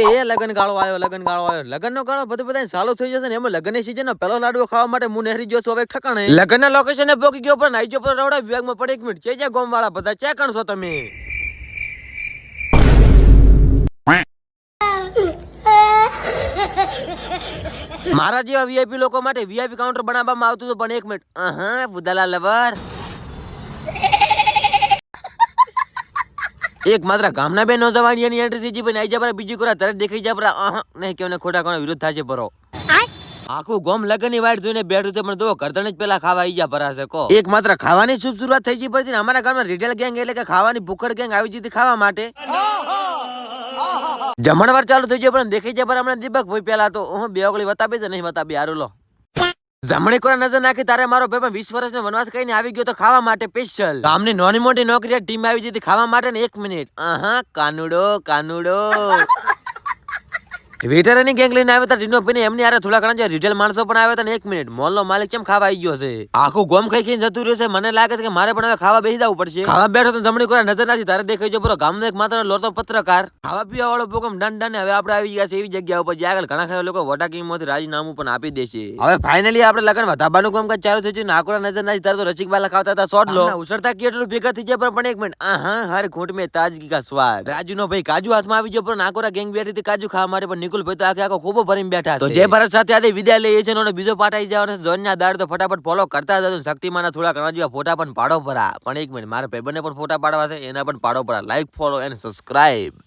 એ લગન ગાળો આવ્યો, લગન ગાળો આવ્યો. લગન નો ગાળો બધું બધા ચાલુ થઈ જશે ને એમાં લગન સીઝન પેલો લાડવો ખાવા માટે હું નહેરી ગયો છું. હવે ઠકાણે. લગન ના લોકેશન પહોંચી ગયો, પણ નાઈ પર રવડા વિભાગમાં પડે એક મિનિટ. છે જ્યાં ગોમ વાળા બધા ચેક કરશો તમે? મારા જેવા વીઆઈપી લોકો માટે વીઆઈપી કાઉન્ટર બનાવવામાં આવતું હતું, પણ એક મિનિટ. હા બુદાલા લવર. એક માત્ર ગામના બે નોજવાન એની એન્ટ્રી થઈ પણ આઈ જા પર બીજી કોરા તરત દેખાઈ જા પર. આહ નહીં કેવને ખોટા કોના વિરુદ્ધ છે પરો. આખું ગોમ લગનની વાટ જોઈને બેઠું છે પણ દો કરતણ જ પેલા ખાવા આઈ જા ભરાશે કો. એક માત્ર ખાવાની શુભ શરૂઆત થઈ ગઈ પડતી ને અમારા ગામમાં રિટેલ ગેંગ એટલે કે ખાવાની ભૂખડ ગેંગ આવી જતી ખાવા માટે. જમણવાર ચાલુ થઈ ગયો પણ દેખાઈ જાય પર હમણાં દીપક ભાઈ પેલા તો. હું બે ઓગળી વતાપી છે નહીં વતાપી હારું લો. જમણી કોરા નજર નાખી, તારે મારો ભાઈ વીસ વર્ષનો વનવાસ કહીને આવી ગયો તો ખાવા માટે સ્પેશિયલ ગામની નાની મોટી નોકરી ટીમ આવી જતી ખાવા માટે ને એક મિનિટ આહા કાનુડો કાનુડો. વેટરની ગેંગ લઈને આવ્યા હતા ડીનો પીને એમની આરે થોડા ઘણા જે રિટેલ માણસો પણ આવ્યા હતા ને એક મિનિટ મોલ નો માલિક કેમ ખાવા આવી ગયો છે? આખું ગોમ ખાઈ ખાઈને જતું રહ્યું છે મને લાગે છે કે મારે પણ હવે ખાવા બેસી જવું પડશે. ખાવા બેઠો તો જમણી કોઈ નજર નથી તારે દેખાઈ જો પૂરો ગામનો એક માત્ર લોતો પત્રકાર. ખાવા પીવા વાળો પ્રોગ્રામ ડન ડન હવે આપણે આવી ગયા છે એવી જગ્યા ઉપર જ્યાં આગળ ઘણા ખરા લોકો વોટા કિંગમાંથી રાજીનામું પણ આપી દેશે હવે ફાઇનલી આપણે લગન વધાબાનું કામકાજ ચાલુ થયું છે નાકોરા નજર નથી તારે તો રસિક બાલા ખાવતા હતા શોર્ટ લો. ઉછળતા કેટલું ભેગા થઈ જાય પણ એક મિનિટ આ હા હર ઘૂંટ મેં તાજગી કા સ્વાદ. રાજુ નો ભાઈ કાજુ હાથમાં આવી ગયો પણ નાકોરા ગેંગ બેઠી હતી કાજુ ખાવા માટે પણ નિકુલ ભાઈ તો આખે આખો ખૂબ ભરીને બેઠા તો જે ભરત સાથે આજે વિદાય લઈએ છે અને બીજો પાઠ આવી જવાનો જોનના દાડ તો ફટાફટ ફોલો કરતા જતો શક્તિમાના થોડા ઘણા જેવા ફોટા પણ પાડો પરા પણ એક મિનિટ મારા ભાઈબંધને પણ ફોટા પાડવા છે એના પણ પાડો પરા લાઈક ફોલો એન્ડ સબસ્ક્રાઇબ